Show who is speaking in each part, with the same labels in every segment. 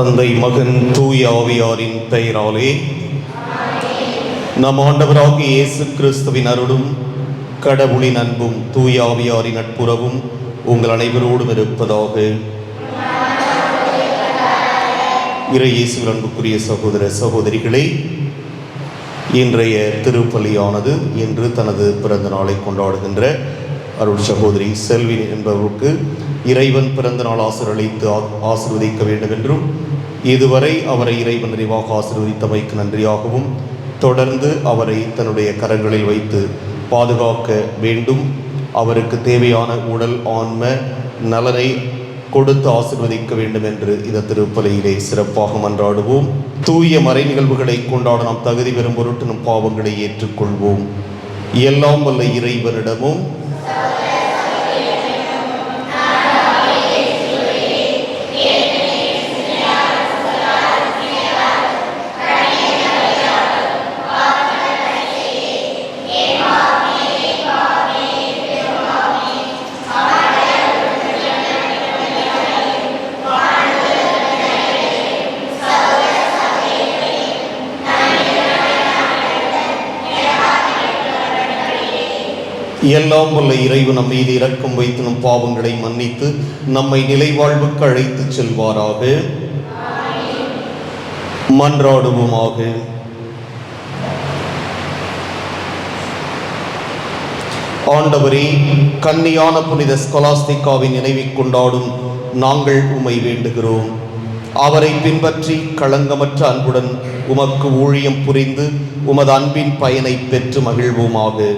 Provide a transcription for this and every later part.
Speaker 1: தந்தை மகன் தூய ஆவியாரின் பெயராலே நம் ஆண்டவராகி இயேசு கிறிஸ்துவின் அருளும் கடவுளின் அன்பும் தூய ஆவியாரின் நட்புறவும் உங்கள் அனைவரோடும் இருப்பதாக. இறை இயேசு அன்புக்குரிய சகோதர சகோதரிகளே இன்றைய திருப்பலியானது இன்று தனது பிறந்த நாளை கொண்டாடுகின்ற அருள் சகோதரி செல்வி என்பவருக்கு இறைவன் பிறந்த நாள் ஆசிரியளித்து ஆசிர்வதிக்க வேண்டும் என்றும் இதுவரை அவரை இறைவன் நிறைவாக ஆசீர்வதித்தமைக்கு நன்றியாகவும் தொடர்ந்து அவரை தன்னுடைய கரங்களில் வைத்து பாதுகாக்க வேண்டும். அவருக்கு தேவையான உடல் ஆன்ம நலனை கொடுத்து ஆசிர்வதிக்க வேண்டும் என்று இந்த திருப்பலையிலே சிறப்பாக மன்றாடுவோம். தூய மறை நிகழ்வுகளை கொண்டாட நாம் தகுதி பெறும் பொருட்டு நம் பாவங்களை ஏற்றுக்கொள்வோம். எல்லாம் வல்ல இறைவனிடமும் எல்லாம் வல்ல இறைவு நம் மீது இரக்கம் வைத்து நம் பாவங்களை மன்னித்து நம்மை நிலைவாழ்வுக்கு அழைத்து செல்வாராக. மன்றாடுவோமாக. ஆண்டவரே கன்னியான புனித ஸ்கொலாஸ்திகாவின் நினைவைக் கொண்டாடும் நாங்கள் உமை வேண்டுகிறோம். அவரை பின்பற்றி களங்கமற்ற அன்புடன் உமக்கு ஊழியம் புரிந்து உமது அன்பின் பயனை பெற்று மகிழ்வோமாக.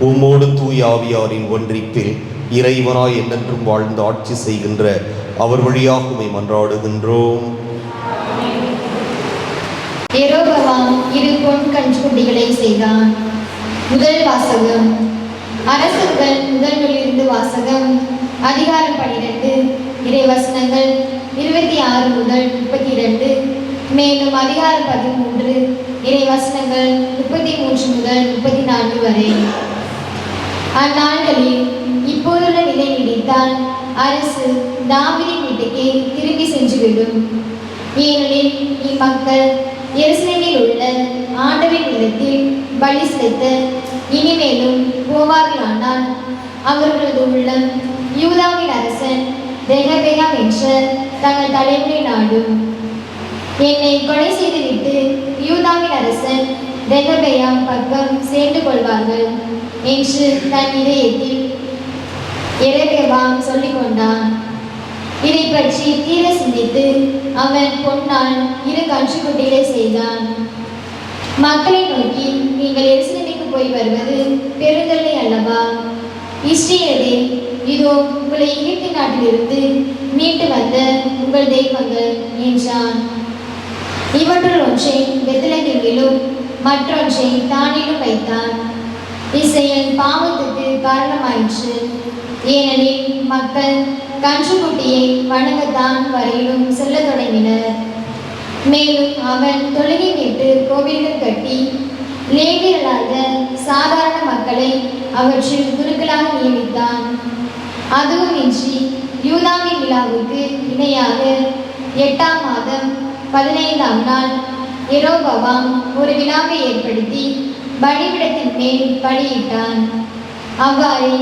Speaker 1: உம்மோடு தூயாவியாரின் ஒன்றிப்பில் இறைவனாய் என்றென்றும் வாழ்ந்து ஆட்சி செய்கின்ற அவர் வழியாக உமை மன்றாடுகின்றோம்.
Speaker 2: இரு பொன் கன்றுக்குட்டிகளை செய்தான். முதல் வாசகம். அரசர்கள் முதல்களிலிருந்து வாசகம். அதிகாரம் இறை இறைவசனங்கள் இருபத்தி ஆறு முதல் முப்பத்தி இரண்டு. மேலும் அதிகாரம் பதிமூன்று. இறைவசனங்கள் முப்பத்தி மூன்று முதல் முப்பத்தி நான்கு வரை. அந்நாள்களில் இப்போதுள்ள நிலை நீடித்தால் அரசு தாவீதின் வீட்டுக்கே திரும்பி சென்றுவிடும். ஏனெனில் இம்மக்கள் எருசலேமில் உள்ள ஆண்டவின் நிலத்தில் பலி செலுத்த இனிமேலும் போவார்களானால் அவர்களது உள்ளம் யூதாவின் அரசன் ரெகபெயா என்ற தங்கள் தலைமுறை நாடும். என்னை கொலை செய்துவிட்டு யூதாவின் அரசன் ரெகபெயாம் பக்கம் சேர்ந்து கொள்வார்கள். என்று தன் இதயத்தில் எரேபெயாம் சொல்லிக் கொண்டான் இதை பற்றி தீர சிந்தித்து அவன் பொன்னால் இரு கன்றுக்குட்டிகளை செய்தான். மக்களை நோக்கி நீங்கள் எருசலேமுக்கு போய் வருவது பெருந்தல்லை அல்லவா? இஸ்ரேலே இதோ உங்களை எகிப்து நாட்டிலிருந்து மீட்டு வந்த உங்கள் தெய்வங்கள் என்றான். இவற்றுள் ஒன்றை பெத்லகேமிலும் மற்றொன்றை தானிலும் வைத்தான். இசையன் பாவத்துக்கு காரணமாயிற்று. ஏனெனில் மக்கள் கன்றுக்குட்டியை வணங்கத்தான் வரையிலும் செல்ல தொடங்கினர். மேலும் அவன் தொழுகை விட்டு கோவில்கள் கட்டி லேவியர்களாக சாதாரண மக்களை அவற்றில் குருக்களாக நியமித்தான். அதுவும் இன்றி யூதாவின் விழாவுக்கு இணையாக எட்டாம் மாதம் பதினைந்தாம் நாள் எரோபவாம் ஒரு விழாவை ஏற்படுத்தி பலிபிடத்தின் மேல் பலியிட்டான். அவ்வாறே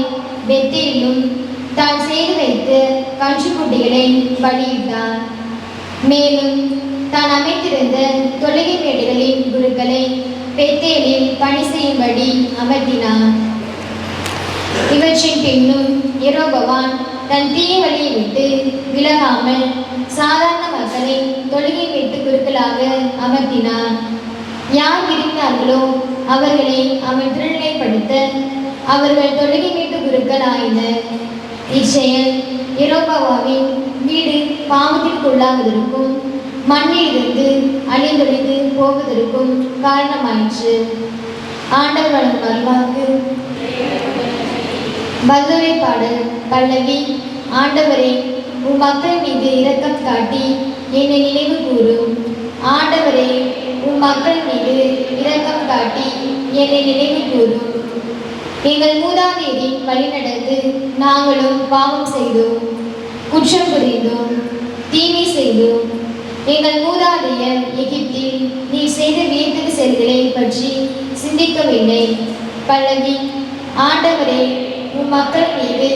Speaker 2: பெத்தேலும் தான் செய்து வைத்து கன்றுக்குட்டிகளை பலியிட்டான். மேலும் தான் அமைத்திருந்த தொழுகை மேடைகளின் குருக்களை பெத்தேலில் பணி செய்யும்படி அமர்த்தினான். இவற்றின் பின்னும் இரோபவான் தன் தீய வழியை விட்டு விலகாமல் சாதாரண மக்களை தொழுகை வீட்டு குருக்களாக அமர்த்தினான். யார் இருந்தார்களோ அவர்களை அவன் திருநிலைப்படுத்த அவர்கள் தொழுகை வீட்டு குருக்கள் ஆயினர் இச்செயல் எரோபாவாவின் வீடு பாவத்திற்குள்ளாவதற்கும் மண்ணில் இருந்து அழிந்தொழிந்து போவதற்கும் காரணமாயிற்று. ஆண்டவர் வழங்கும் அருள்வாக்கு. பாடல் பல்லவி ஆண்டவரே உன் மக்கள் மீது இரக்கம் காட்டி என்னை நினைவு கூறும். ஆண்டவரே உன் மக்கள் மீது காட்டி என்னை நினைவு கூறும். எங்கள் மூதாதையரின் வழிநடந்து நாங்களும் பாவம் செய்தோம். குற்றம் புரிந்தோம். தீமை செய்தோம். எங்கள் மூதாதையர் எகிப்தில் நீ செய்த வீட்டுக்கு செயல்களை பற்றி சிந்திக்கவில்லை பல்லவி. ஆண்டவரே உன் மக்கள் மீது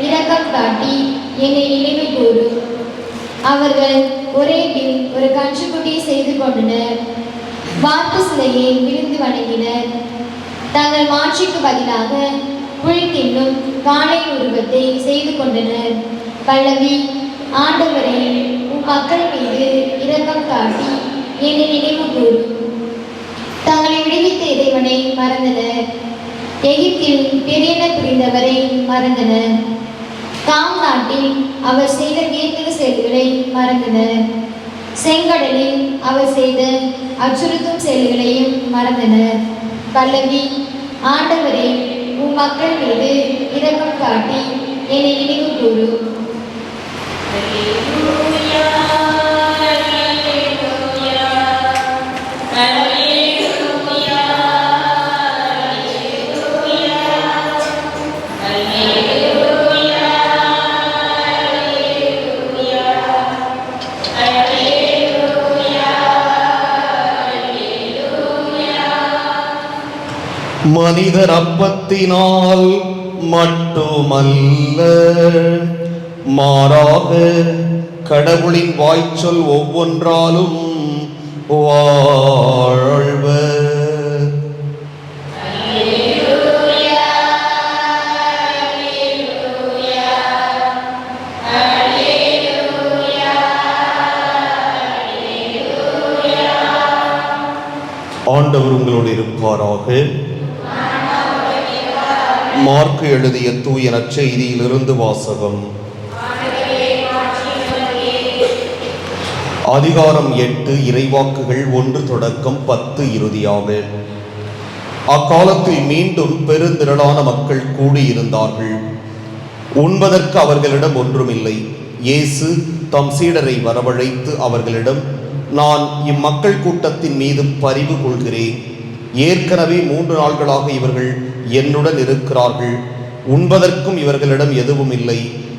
Speaker 2: இரக்கம் காட்டி என்னை நினைவு கூறும். அவர்கள் ஒரே பின் ஒரு கன்றுக்குட்டியை செய்து கொண்டனர். வாக்கு சிலையை விழுந்து வணங்கினர். தங்கள் மாட்சிக்கு பதிலாக புழித்தின்னும் தின்னும் உருவத்தை செய்து கொண்டனர். பல்லவி ஆண்டவரே உன் மக்கள் மீது இரக்கம் காட்டி என்னை நினைவு கூறும் தங்களை விடுவித்த இறைவனை மறந்தனர். எகிப்தில் பெரியன புரிந்தவரை மறந்தனர். தாம் நாட்டில் அவர் செய்த வியத்தகு செயல்களை மறந்தனர். செங்கடலில் அவர் செய்த அச்சுறுத்தும் செயல்களையும் மறந்தனர். பல்லவி ஆண்டவரே உம் மக்கள் மீது இரக்கம் காட்டி என்னை நினைவு கூறும்
Speaker 1: மனிதர் அப்பத்தினால் மட்டுமல்ல. மாறாக கடவுளின் வாய்ச்சொல் ஒவ்வொன்றாலும் வாழ்வ ஆண்டவர் உங்களோடு இருப்பாராக. மார்க்கு எழுதிய தூய நற்செய்தியிலிருந்து வாசகம். அதிகாரம் எட்டு இறைவாக்குகள் ஒன்று தொடக்கம் பத்து இறுதியாக. அக்காலத்தில் மீண்டும் பெருந்திரளான மக்கள் கூடியிருந்தார்கள். உண்பதற்கு அவர்களிடம் ஒன்றுமில்லை. இயேசு தம் சீடரை வரவழைத்து அவர்களிடம் நான் இம்மக்கள் கூட்டத்தின் மீது பரிவு கொள்கிறேன். ஏற்கனவே மூன்று நாள்களாக இவர்கள் என்னுடன் இருக்கிறார்கள். உண்பதற்கும் இவர்களிடம் எதுவும் இல்லை.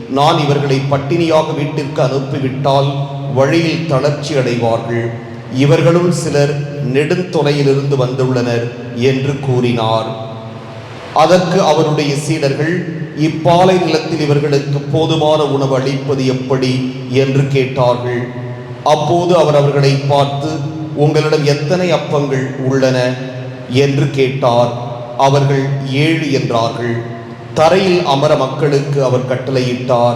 Speaker 1: நான் இவர்களை பட்டினியாக வீட்டிற்கு அனுப்பிவிட்டால் வழியில் தளர்ச்சி அடைவார்கள். இவர்களுள் சிலர் நெடுந்தொலையிலிருந்து வந்துள்ளனர் என்று கூறினார். அதற்கு அவருடைய சீடர்கள் இப்பாலை நிலத்தில் இவர்களுக்கு போதுமான உணவு அளிப்பது எப்படி? என்று கேட்டார்கள். அப்போது அவர் அவர்களை பார்த்து உங்களிடம் எத்தனை அப்பங்கள் உள்ளன? என்று கேட்டார். அவர்கள் ஏழு என்றார்கள். தரையில் அமர மக்களுக்கு அவர் கட்டளையிட்டார்.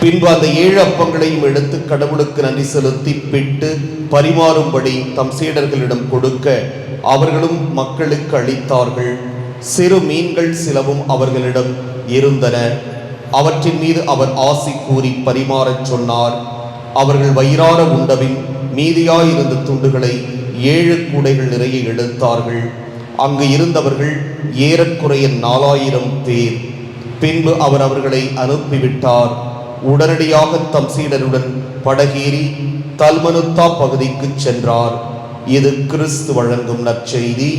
Speaker 1: பின்பு அந்த ஏழு அப்பங்களையும் எடுத்து கடவுளுக்கு நன்றி செலுத்தி பிட்டு பரிமாறும்படி தம் சீடர்களிடம் கொடுக்க அவர்களும் மக்களுக்கு அளித்தார்கள். சிறு மீன்கள் சிலவும் அவர்களிடம் இருந்தன. அவற்றின் மீது அவர் ஆசி கூறி பரிமாறச் சொன்னார். அவர்கள் வயிறார உண்டவின் மீதியாயிருந்த துண்டுகளை ஏழு கூடைகள் நிறைய எடுத்தார்கள். அங்கு இருந்தவர்கள் ஏறக்குறைய நாலாயிரம் பேர். பின்பு அவர் அவர்களை அனுப்பிவிட்டார். உடனடியாக தம் சீடருடன் படகேறி தல்மனுத்தா பகுதிக்கு சென்றார். இது கிறிஸ்து வழங்கும் நற்செய்தி.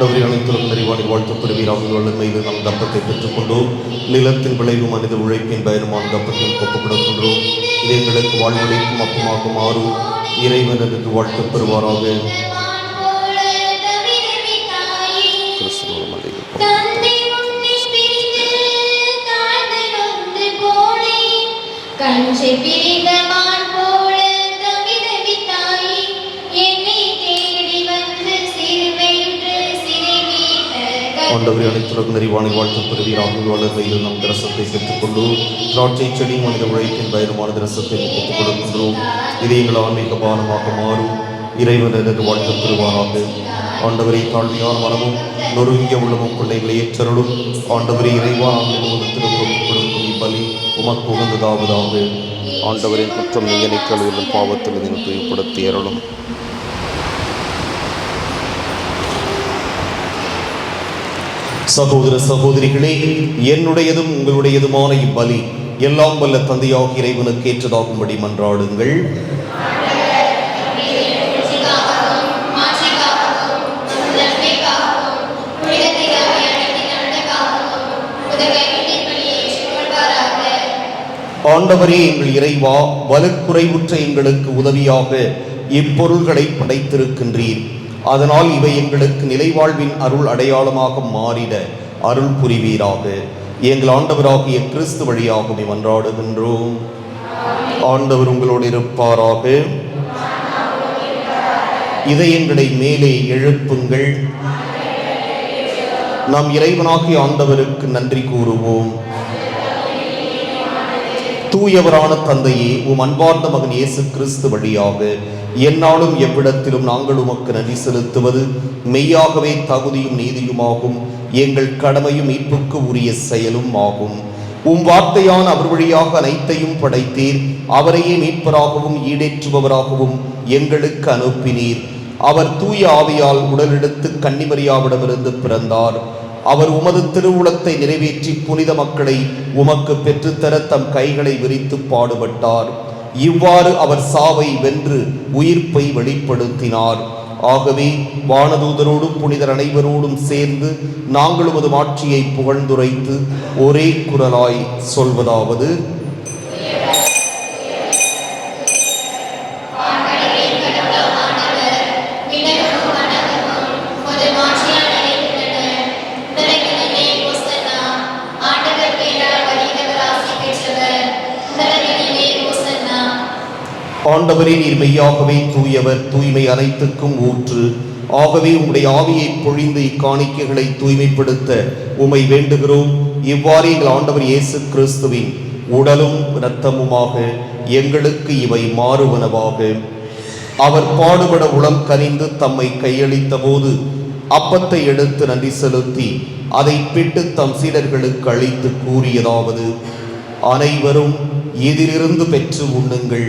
Speaker 1: ஆண்டவரை அனைத்தும் நிறைவானில் வாழ்த்து பெறுவீராக. வல்லமையில் நம் தப்பத்தை பெற்றுக்கொண்டோம் நிலத்தின் விளைவு மனித உழைப்பின் பயனுமான தப்பத்தில் ஒப்புக்கொடுக்கின்றோம் கொடுக்கின்றோம் இது எங்களுக்கு வாழ்வழிக்கும் அப்பமாக மாறும் இறைவன் என்று வாழ்த்து பெறுவாராக. கிறிஸ்துவ ஆண்டவரை அனைத்துலகம் நிறைவான வாழ்த்து பெறுவீராக. வளர்வையில் நம் திரசத்தை பெற்றுக்கொண்டு திராட்சை செடி மனித உழைப்பின் பயனுமான திரசத்தை ஒப்புக் கொடுக்கின்றோம். இது எங்கள் ஆன்மீக பானமாக மாறும். இறைவனது வாழ்த்து பெறுவாராக ஆண்டவரை தாழ்மையான மனமும் நொறுங்கிய உள்ளமும் பிள்ளைகளை ஏற்றருளும். ஆண்டவரை இறைவான நாங்கள் திருவுருவம் இப்பலி உமக்கு உகந்ததாவதாக. ஆண்டவரின் குற்றம் நீங்க கழுவிலும் பாவத்தில் இதனை தூய்ப்படுத்தி அருளும். சகோதர சகோதரிகளே என்னுடையதும் உங்களுடையதுமான இப்பலி எல்லாம் வல்ல தந்தையாக இறைவனுக்கு ஏற்றதாகும்படி மன்றாடுங்கள். ஆண்டவரே எங்கள் இறைவா வலுக்குறைவுற்ற எங்களுக்கு உதவியாக இப்பொருள்களை படைத்திருக்கின்றீர். அதனால் இவை எங்களுக்கு நிலைவாழ்வின் அருள் அடையாளமாக மாறிட அருள் புரிவீராக. எங்கள் ஆண்டவராகிய கிறிஸ்து வழியாகவே மன்றாடுகின்றோம். ஆண்டவர் உங்களோடு இருப்பாராக. இதயங்களை மேலே எழுப்புங்கள். நாம் இறைவனாகிய ஆண்டவருக்கு நன்றி கூறுவோம். தூயவரான தந்தையே உம் அன்பார்ந்த மகன் இயேசு கிறிஸ்து வழியாக என்னாலும் எவ்விடத்திலும் நாங்கள் உமக்கு நன்றி செலுத்துவது. மெய்யாகவே தகுதியும் நீதியுமாகும். எங்கள் கடமையும் மீட்புக்கு உரிய செயலும் ஆகும். உம் வார்த்தையான அவர் வழியாக அனைத்தையும் படைத்தீர். அவரையே மீட்பராகவும் ஈடேற்றுபவராகவும் எங்களுக்கு அனுப்பினீர். அவர் தூய ஆவியால் உடலெடுத்து கன்னிமரியாவிடமிருந்து பிறந்தார். அவர் உமது திருவுளத்தை நிறைவேற்றி புனித மக்களை உமக்கு பெற்றுத்தர தம் கைகளை விரித்து பாடுபட்டார். இவ்வாறு அவர் சாவை வென்று உயிர்ப்பை வெளிப்படுத்தினார். ஆகவே வானதூதரோடும் புனிதர் அனைவரோடும் சேர்ந்து நாங்கள் உமது மாட்சியை புகழ்ந்துரைத்து ஒரே குரலாய் சொல்வதாவது ஆண்டவரே நீர் மெய்யாகவே தூயவர் தூய்மை அனைத்துக்கும் ஊற்று. ஆகவே உங்களுடைய ஆவியை பொழிந்து இக்காணிக்கைகளை தூய்மைப்படுத்த உமை வேண்டுகிறோம். இவ்வாறு எங்கள் ஆண்டவர் இயேசு கிறிஸ்துவின் உடலும் இரத்தமுமாக எங்களுக்கு இவை மாறுவனவாக. அவர் பாடுபட உளம் கனிந்து தம்மை கையளித்த போது அப்பத்தை எடுத்து நன்றி செலுத்தி அதை பிட்டு தம் சீடர்களுக்கு அளித்து கூறியதாவது அனைவரும் இதிலிருந்து பெற்று உண்ணுங்கள்.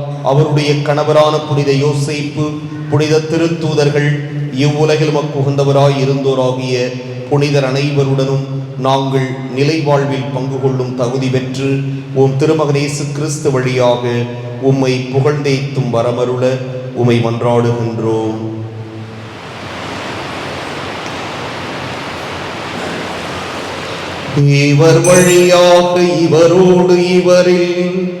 Speaker 1: அவருடைய கணவரான புனித யோசிப்பு புனித திருத்தூதர்கள் இவ்வுலகில் மக்குகந்தவராய் இருந்தோராகிய புனிதர் அனைவருடனும் நாங்கள் நிலை வாழ்வில் பங்கு கொள்ளும் தகுதி பெற்று உம் திருமகனேசு கிறிஸ்து வழியாக உம்மை புகழ்ந்தேத்தும் வரமருள உம்மை மன்றாடுகின்றோம். இவர் வழியாக இவரோடு இவரில்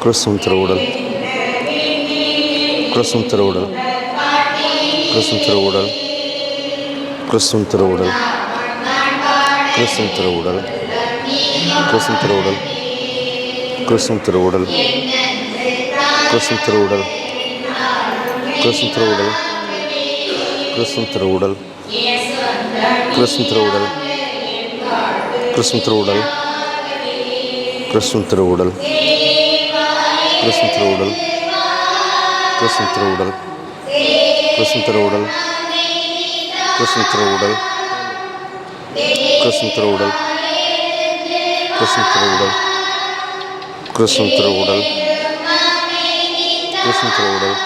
Speaker 3: கிறிஸ்துவின் திருவுடல் கிறிஸ்துவின் திருவுடல் கிறிஸ்துவின் திருவுடல் கிறிஸ்துவின் திருவுடல் கிறிஸ்துவின் திருவுடல் கிறிஸ்துவின் திருவுடல் கிறிஸ்துவின் திருவுடல் கிறிஸ்துவின் திருவுடல் கிறிஸ்துவின் திருவுடல் கிறிஸ்துவின் திருவுடல் கிறிஸ்துவின் திருவுடல் கிறிஸ்துவின் திருவுடல் கிறிஸ்துவின் திருவுடல் கிருஷ்ண திருவுடல் கிருஷ்ண திருவுடல் கிருஷ்ண திருவுடல் கிருஷ்ண திருவுடல் கிருஷ்ண திருவுடல் கிருஷ்ண திருவுடல் கிருஷ்ண திருவுடல் கிருஷ்ண திருவுடல்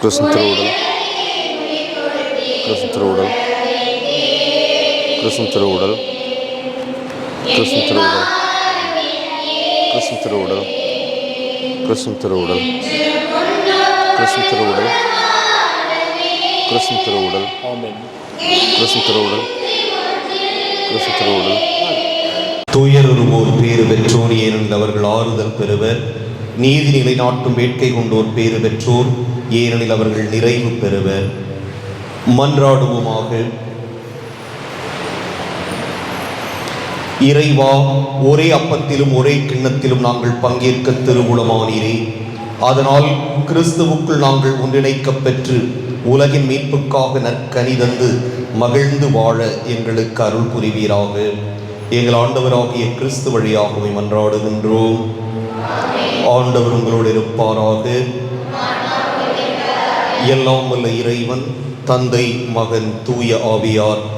Speaker 3: கிருஷ்ண திருவுடல் கிருஷ்ண திருவுடல் கிருஷ்ண திருவுடல் கிருஷ்ண திருவுடல் கிருஷ்ண திருவுடல் கிறிஸ்துவின் திருவுடல். கிறிஸ்துவின் திருவுடல். கிறிஸ்துவின் திருவுடல். கிறிஸ்துவின் திருவுடல். கிறிஸ்துவின் திருவுடல்.
Speaker 1: துயருருவோர் பேறு பெற்றோர் ஏனெனில் அவர்கள் ஆறுதல் பெறுவர். நீதி நிலைநாட்டும் வேட்கை கொண்டோர் பேறு பெற்றோர் ஏனெனில் அவர்கள் நிறைவு பெறுவர். மன்றாடுவோமாக இறைவா ஒரே அப்பத்திலும் ஒரே கிண்ணத்திலும் நாங்கள் பங்கேற்க திருவுளமானீரே அதனால் கிறிஸ்துவுக்குள் நாங்கள் ஒன்றிணைக்க பெற்று உலகின் மீட்புக்காக நற்கனி தந்து மகிழ்ந்து வாழ எங்களுக்கு அருள் புரிவீராக. எங்கள் ஆண்டவராகிய கிறிஸ்து வழியாகவே மன்றாடுகின்றோம். ஆண்டவர் உங்களோடு இருப்பாராக. எல்லாம் வல்ல இறைவன் தந்தை மகன் தூய ஆவியார்